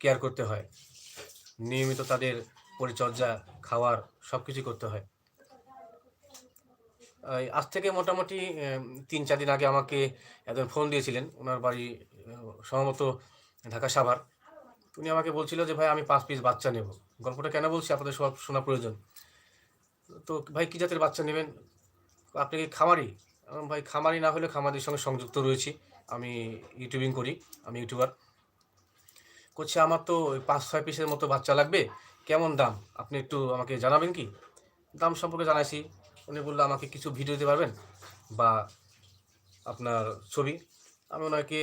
Care করতে হয়। নিয়মিত তাদের পরিচর্যা, খাওয়ার সব কিছু করতে হয়। আজ থেকে মোটামুটি তিন চার দিন আগে আমাকে একজন ফোন দিয়েছিলেন। ওনার বাড়ি সম্ভবত ঢাকা সাভার। উনি আমাকে বলছিল যে, ভাই, আমি পাঁচ পিস বাচ্চা নেব। গল্পটা কেন বলছি? আপনাদের সব শোনা প্রয়োজন। তো, ভাই, কী জাতের বাচ্চা নেবেন? আপনি কি খামারি? ভাই, খামারি না হলে খামারির সঙ্গে সংযুক্ত রয়েছি। আমি ইউটিউবিং করি, আমি ইউটিউবার। করছে আমার তো ওই পাঁচ, ছয় পিসের মতো বাচ্চা লাগবে। কেমন দাম? আপনি একটু আমাকে জানাবেন কি? দাম সম্পর্কে জানাইছি। উনি বলল, আমাকে কিছু ভিডিও দিতে পারবেন? বা আপনার ছবি। আমি ওনাকে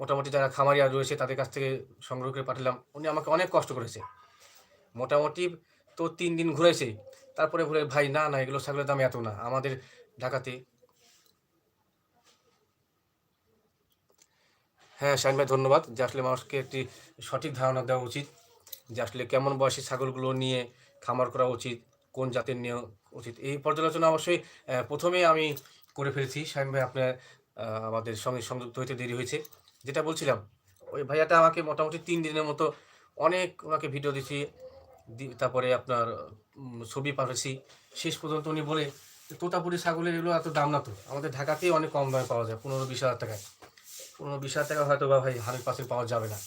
মোটামুটি যারা খামারিয়া রয়েছে, তাদের কাছ থেকে সংগ্রহ করে পাঠালাম। উনি আমাকে অনেক কষ্ট করেছে। মোটামুটি তো তিন দিন ঘুরেছে। তারপরে বলে, ভাই, না না, এগুলো ছাগলের দাম এত না। আমাদের ঢাকাতে হ্যাঁ শাহিন ভাই, ধন্যবাদ। যে আসলে মানুষকে একটি সঠিক ধারণা দেওয়া উচিত। যে আসলে কেমন বয়সী ছাগলগুলো নিয়ে খামার করা উচিত? কোন জাতের নেওয়া উচিত? এই পর্যালোচনা অবশ্যই প্রথমে আমি করে ফেলেছি। শাহিন ভাই, আপনার আমাদের সঙ্গে সংযুক্ত হইতে দেরি হয়েছে। যেটা বলছিলাম, ওই ভাইয়াটা আমাকে মোটামুটি তিন দিনের মতো অনেক ওনাকে ভিডিও দিচ্ছি দি- তারপরে আপনার ছবি পাঠাচ্ছি শেষ পর্যন্ত উনি বলে, তোতাপুরি ছাগলের এগুলো এত দাম না তো? আমাদের ঢাকাতেই অনেক কম দামে পাওয়া যায়, পনেরো বিশ হাজার টাকায়। পনেরো বিশ হাজার টাকা হয়তো বা ভাই হান্ড্রেড পার্সেন্ট পাওয়া যাবে না।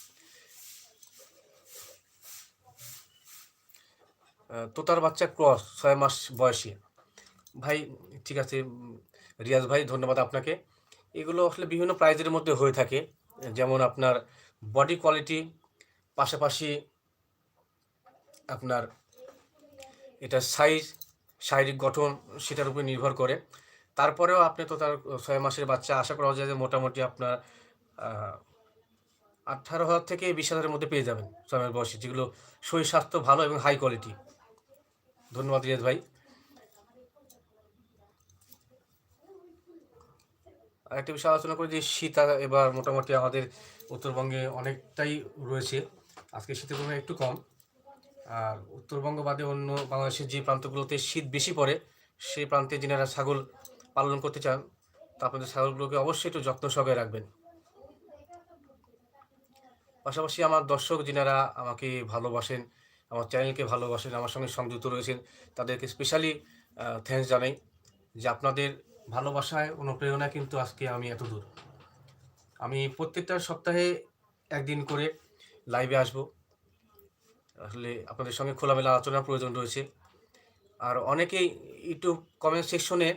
তোতার বাচ্চা ক্রস, ছয় মাস বয়সী। ভাই, ঠিক আছে রিয়াজ ভাই, ধন্যবাদ আপনাকে। এগুলো আসলে বিভিন্ন প্রাইজের মধ্যে হয়ে থাকে। যেমন আপনার বডি কোয়ালিটি, পাশাপাশি আপনার এটা সাইজ, শারীরিক গঠন, সেটার উপর নির্ভর করে। তারপরেও আপনি তো তার ছয় মাসের বাচ্চা, আশা করা যায় যে মোটামুটি আপনার আঠারো হাজার থেকে বিশ হাজারের মধ্যে পেয়ে যাবেন মাস বয়সী, যেগুলো শরীর স্বাস্থ্য ভালো এবং হাই কোয়ালিটি ধন্যবাদ রিয়াজ ভাই। আরেকটা বিষয় আলোচনা করি যে শীত এবার মোটামুটি আমাদের উত্তরবঙ্গে অনেকটাই রয়েছে। আজকে শীতের পরিমাণ একটু কম। আর উত্তরবঙ্গ বাদে অন্য বাংলাদেশের যে প্রান্তগুলোতে শীত বেশি পড়ে, সেই প্রান্তে যিনারা ছাগল পালন করতে চান তা আপনাদের ছাগলগুলোকে অবশ্যই একটু যত্ন সহকারে রাখবেন। পাশাপাশি আমার দর্শক যিনারা আমাকে ভালোবাসেন, আমার চ্যানেলকে ভালোবাসেন, আমার সঙ্গে সংযুক্ত রয়েছেন, তাদেরকে স্পেশালি থ্যাঙ্কস জানাই যে আপনাদের ভালোবাসায়, অনুপ্রেরণায় কিন্তু আজকে আমি এত দূর। আমি প্রত্যেকটা সপ্তাহে একদিন করে লাইভে আসব। আসলে আপনাদের সঙ্গে খোলামেলা আলোচনার প্রয়োজন রয়েছে। আর অনেকেই ইউটিউব কমেন্ট সেকশনে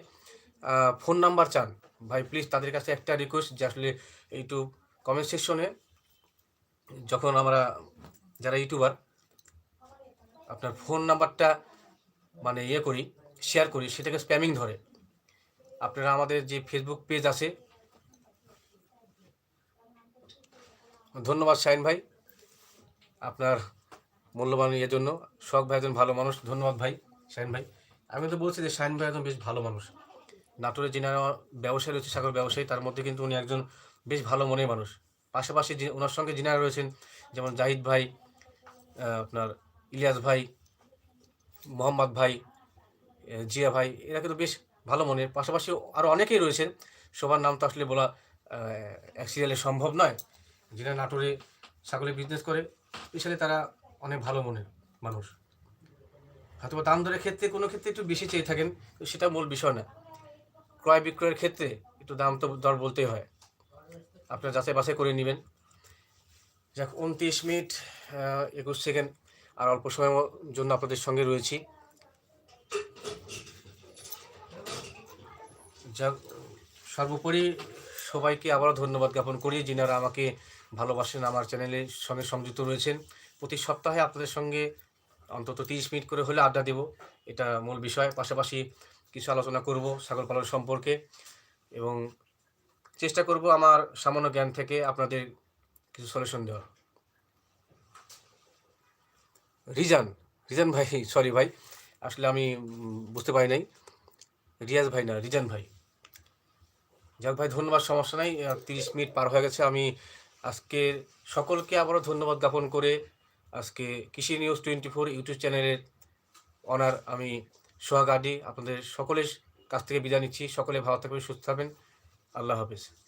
ফোন নাম্বার চান। ভাই প্লিজ তাদের কাছে একটা রিকোয়েস্ট যে আসলে ইউটিউব কমেন্ট সেকশনে যখন আমরা যারা ইউটিউবার, আপনার ফোন নাম্বারটা মানে ইয়ে করি শেয়ার করি, সেটাকে স্প্যামিং ধরে। আপনারা আমাদের যে ফেসবুক পেজ আছে, ধন্যবাদ শাহিন ভাই আপনার মূল্যবান ইয়ের জন্য। শখ ভাই একজন ভালো মানুষ, ধন্যবাদ ভাই, শাহিন ভাই। আমি তো বলছি যে শাহিন ভাই একজন বেশ ভালো মানুষ। নাটোরে যিনারা ব্যবসায়ী রয়েছে, সাগর ব্যবসায়ী, তার মধ্যে কিন্তু উনি একজন বেশ ভালো মনের মানুষ। পাশাপাশি যে ওনার সঙ্গে যিনারা রয়েছেন, যেমন জাহিদ ভাই আপনার ইলিয়াস ভাই, মোহাম্মদ ভাই জিয়া ভাই, এরা কিন্তু বেশ ভালো মনের। পাশাপাশি আরও অনেকেই রয়েছেন, সবার নাম তো আসলে বলা এক সিরিয়ালে সম্ভব নয় যিনারা নাটোরে ছাগলের বিজনেস করে স্পেশালি তারা অনেক ভালো মনের মানুষ। হয়তো দাম দরের ক্ষেত্রে কোনো ক্ষেত্রে একটু বেশি চেয়ে থাকেন সেটা মূল বিষয় না। ক্রয় বিক্রয়ের ক্ষেত্রে একটু দাম তো দর বলতেই হয়। আপনারা যাচাই বাছাই করে নেবেন। যাক, উনত্রিশ মিনিট একুশ সেকেন্ড, আর অল্প সময়ের জন্য আপনাদের সঙ্গে রয়েছি। যাক, সর্বোপরি সবাইকে আবারও ধন্যবাদ জ্ঞাপন করি, যিনারা আমাকে ভালোবাসেন, আমার চ্যানেলের সঙ্গে সংযুক্ত রয়েছেন। প্রতি সপ্তাহে আপনাদের সঙ্গে অন্তত তিরিশ মিনিট করে হলে আড্ডা দেব, এটা মূল বিষয়। পাশাপাশি কিছু আলোচনা করব, ছাগল পালন সম্পর্কে, এবং চেষ্টা করব আমার সামান্য জ্ঞান থেকে আপনাদের কিছু সলিউশন দেওয়ার। রিজান রিজান ভাই সরি ভাই, আসলে আমি বুঝতে পারি নাই। রিয়াজ ভাই না, রিজান ভাই। যাক ভাই, ধন্যবাদ, সমস্যা নাই তিরিশ মিনিট পার হয়ে গেছে। আমি আজকে সকলকে আবারও ধন্যবাদ জ্ঞাপন করে আজকে কৃষি নিউজ টোয়েন্টি ফোর ইউটিউব চ্যানেলের অনার আমি সোহাগ আডি আপনাদের সকলের কাছ থেকে বিদায় নিচ্ছি। সকলে ভালো থাকবেন, সুস্থ থাকবেন। আল্লাহ হাফিজ।